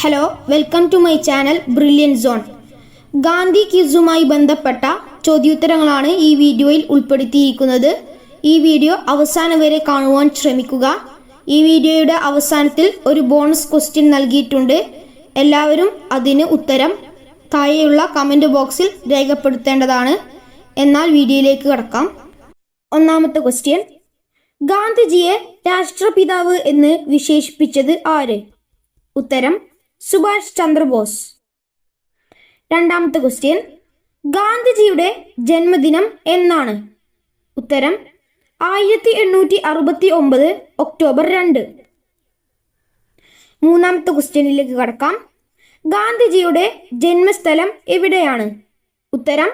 Hello welcome to my channel brilliant zone Gandhi കിസുമായി ബന്ധപ്പെട്ട ചോദ്യോത്തരങ്ങളാണ് ഈ വീഡിയോയിൽ ഉൾപ്പെടുത്തിയിരിക്കുന്നത്. ഈ വീഡിയോ അവസാനം വരെ കാണുവാൻ ശ്രമിക്കുക. ഈ വീഡിയോയുടെ അവസാനത്തിൽ ഒരു ബോണസ് ക്വസ്റ്റ്യൻ നൽകിയിട്ടുണ്ട്. എല്ലാവരും അതിന് ഉത്തരം താഴെയുള്ള കമന്റ് ബോക്സിൽ രേഖപ്പെടുത്തേണ്ടതാണ്. എന്നാൽ വീഡിയോയിലേക്ക് കടക്കാം. ഒന്നാമത്തെ ക്വസ്റ്റ്യൻ ഗാന്ധിജിയെ രാഷ്ട്രപിതാവ് എന്ന് വിശേഷിപ്പിച്ചത് ആര്? ഉത്തരം സുഭാഷ് ചന്ദ്രബോസ്. രണ്ടാമത്തെ ക്വസ്റ്റ്യൻ ഗാന്ധിജിയുടെ ജന്മദിനം എന്നാണ്. ഉത്തരം ആയിരത്തി എണ്ണൂറ്റി അറുപത്തി ഒമ്പത് ഒക്ടോബർ രണ്ട്. മൂന്നാമത്തെ ക്വസ്റ്റ്യനിലേക്ക് കടക്കാം. ഗാന്ധിജിയുടെ ജന്മസ്ഥലം എവിടെയാണ്? ഉത്തരം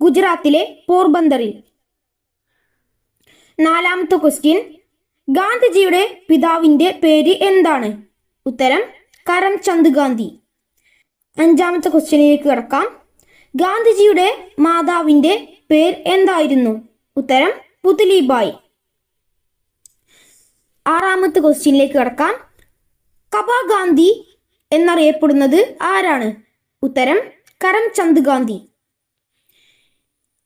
ഗുജറാത്തിലെ പോർബന്തറിൽ നാലാമത്തെ ക്വസ്റ്റ്യൻ ഗാന്ധിജിയുടെ പിതാവിന്റെ പേര് എന്താണ്? ഉത്തരം കരംചന്ദ് ഗാന്ധി. അഞ്ചാമത്തെ ക്വസ്റ്റ്യനിലേക്ക് കിടക്കാം. ഗാന്ധിജിയുടെ മാതാവിന്റെ പേര് എന്തായിരുന്നു? ഉത്തരം പുത്ലിബായി ആറാമത്തെ ക്വസ്റ്റ്യനിലേക്ക് കിടക്കാം. കബ ഗാന്ധി എന്നറിയപ്പെടുന്നത് ആരാണ്? ഉത്തരം കരംചന്ദ് ഗാന്ധി.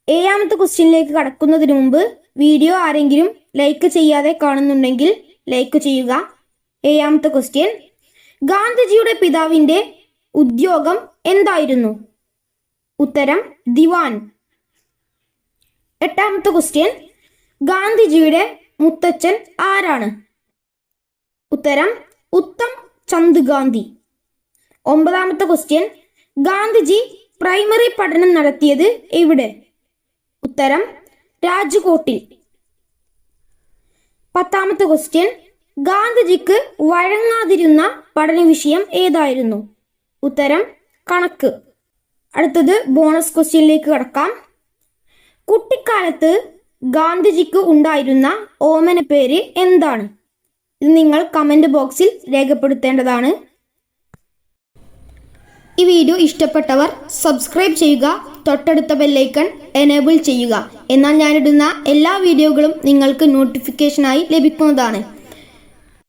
ഏഴാമത്തെ ക്വസ്റ്റ്യനിലേക്ക് കടക്കുന്നതിന് മുമ്പ് വീഡിയോ ആരെങ്കിലും ലൈക്ക് ചെയ്യാതെ കാണുന്നുണ്ടെങ്കിൽ ലൈക്ക് ചെയ്യുക. ഏഴാമത്തെ ക്വസ്റ്റ്യൻ ഗാന്ധിജിയുടെ പിതാവിന്റെ ഉദ്യോഗം എന്തായിരുന്നു? ഉത്തരം ദിവാൻ. എട്ടാമത്തെ ക്വസ്റ്റ്യൻ ഗാന്ധിജിയുടെ മുത്തച്ഛൻ ആരാണ്? ഉത്തരം ഉത്തം ചന്ദ് ഗാന്ധി. ഒമ്പതാമത്തെ ക്വസ്റ്റ്യൻ ഗാന്ധിജി പ്രൈമറി പഠനം നടത്തിയത് എവിടെ? ഉത്തരം രാജ്കോട്ടിൽ. പത്താമത്തെ ക്വസ്റ്റ്യൻ ഗാന്ധിജിക്ക് വഴങ്ങാതിരുന്ന പഠന വിഷയം ഏതായിരുന്നു? ഉത്തരം കണക്ക്. അടുത്തത് ബോണസ് ക്വസ്റ്റ്യനിലേക്ക് കടക്കാം. കുട്ടിക്കാലത്ത് ഗാന്ധിജിക്ക് ഉണ്ടായിരുന്ന ഓമന പേര് എന്താണ്? ഇത് നിങ്ങൾ കമന്റ് ബോക്സിൽ രേഖപ്പെടുത്തേണ്ടതാണ്. ഈ വീഡിയോ ഇഷ്ടപ്പെട്ടവർ സബ്സ്ക്രൈബ് ചെയ്യുക തൊട്ടടുത്ത ബെല്ലൈക്കൺ എനേബിൾ ചെയ്യുക. എന്നാൽ ഞാനിടുന്ന എല്ലാ വീഡിയോകളും നിങ്ങൾക്ക് നോട്ടിഫിക്കേഷനായി ലഭിക്കുന്നതാണ്.